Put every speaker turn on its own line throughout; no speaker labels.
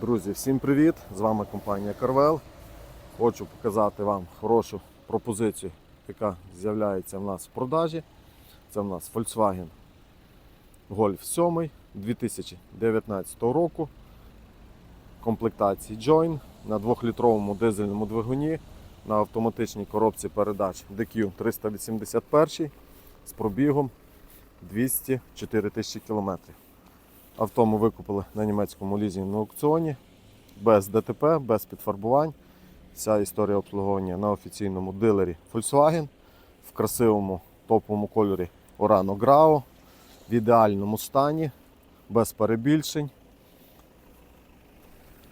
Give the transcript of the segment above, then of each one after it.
Друзі, всім привіт! З вами компанія Carvel. Хочу показати вам хорошу пропозицію, яка з'являється в нас в продажі. Це в нас Volkswagen Golf 7 2019 року. Комплектації Join на 2-літровому дизельному двигуні на автоматичній коробці передач DQ 381 з пробігом 204 тисячі кілометрів. Авто ми викупили на німецькому лізінговому аукціоні без ДТП, без підфарбувань. Вся історія обслуговування на офіційному дилері Volkswagen в красивому топовому кольорі Orano Grau, в ідеальному стані, без перебільшень.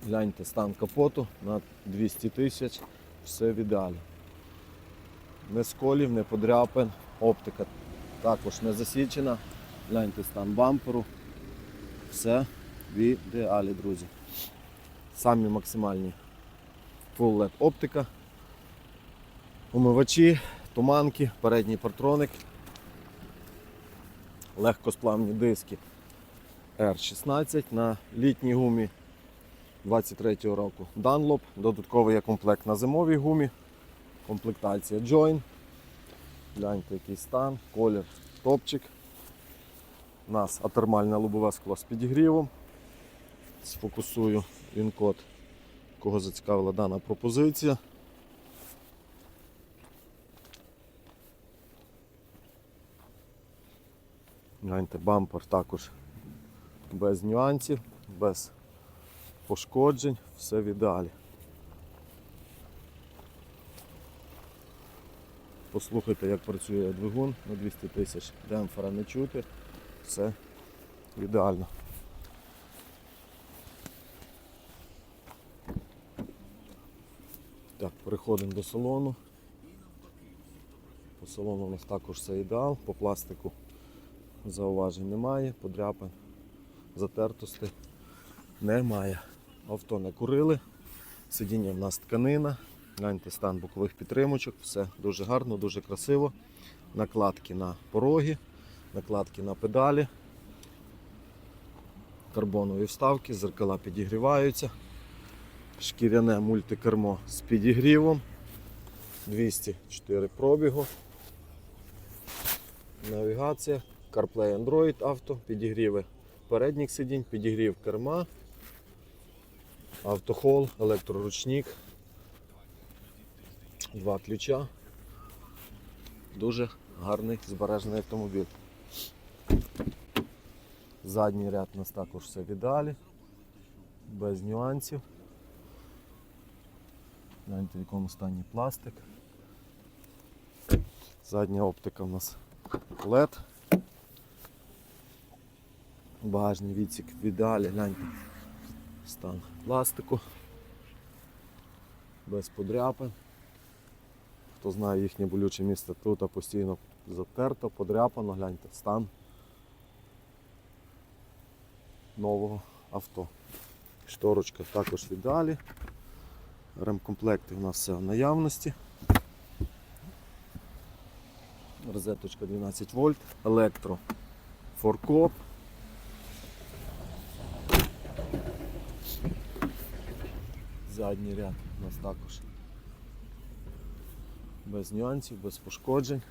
Гляньте стан капоту на 200 тисяч, все в ідеалі. Не сколів, не подряпин, оптика також не засічена. Гляньте стан бамперу. Все в ідеалі, друзі. Самі максимальні Full LED оптика, умивачі, туманки, передній партроник, легкосплавні диски R16 на літній гумі 23-го року Dunlop. Додатковий є комплект на зимовій гумі, комплектація Join. Гляньте, який стан, колір топчик. У нас атермальне лобове скло з підігрівом. Сфокусую він-код, кого зацікавила дана пропозиція. Гляньте, бампер також без нюансів, без пошкоджень, все в ідеалі. Послухайте, як працює двигун на 200 тисяч, демпфера не чути, все ідеально. Так, переходимо до салону. По салону у нас також все ідеал, по пластику зауважень немає, подряпин, затертості немає. Авто не курили, сидіння в нас тканина, гляньте стан бокових підтримочок, все дуже гарно, дуже красиво. Накладки на пороги, накладки на педалі, карбонові вставки, зеркала підігріваються шкіряне мультикермо з підігрівом. 204 пробігу. Навігація, CarPlay Android авто, підігріви передніх сидінь, підігрів керма, автохол, електроручник, два ключа. Дуже гарний збережений автомобіль. Задній ряд у нас також все в ідеалі, без нюансів. Гляньте, в якому стані пластик. Задня оптика у нас LED. Багажний відсік в ідеалі, гляньте стан пластику. Без подряпин. Хто знає їхнє болюче місце тут, а постійно затерто, подряпано, гляньте стан нового авто. Шторочка також в ідеалі. Ремкомплекти у нас все в наявності. Розеточка 12 вольт, електро, форкоп. Задній ряд у нас також без нюансів, без пошкоджень.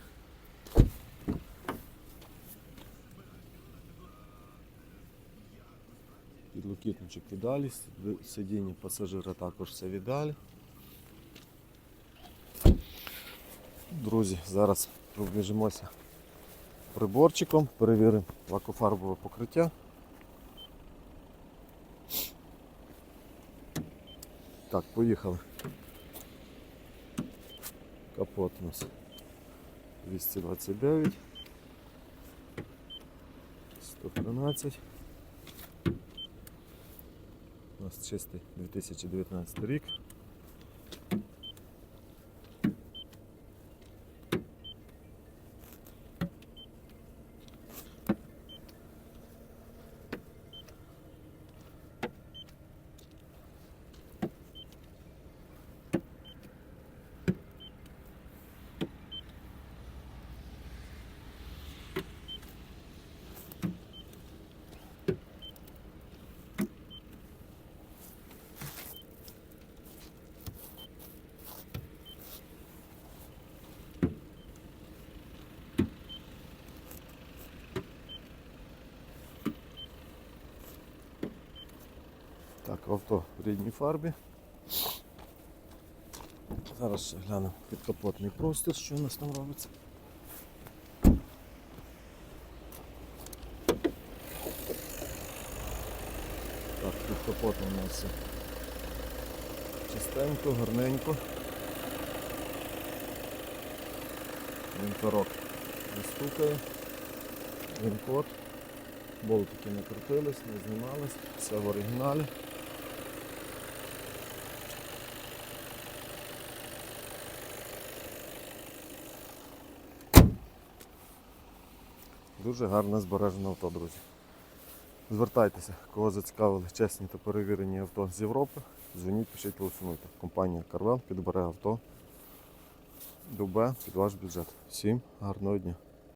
Підлокітничок в ідеалі, сидіння пасажира також все в ідеалі. Друзі, зараз пробіжимося приборчиком, перевіримо лакофарбове покриття. Так, поїхали. Капот у нас 229, 113. У нас чистий 2019 рік. Так, авто в рідній фарбі. Зараз ще глянемо підкапотний простір, що у нас там робиться. Так, під у нас чистенько, гарненько. Вінторок не стукає. Він-код. Болтики не крутились, не знімались, все в оригіналі. Дуже гарне збережене авто, друзі. Звертайтеся, кого зацікавили чесні та перевірені авто з Європи. Дзвоніть, пишіть, телефонуйте. Компанія Карвел підбере авто. Дубе під ваш бюджет. Всім гарного дня.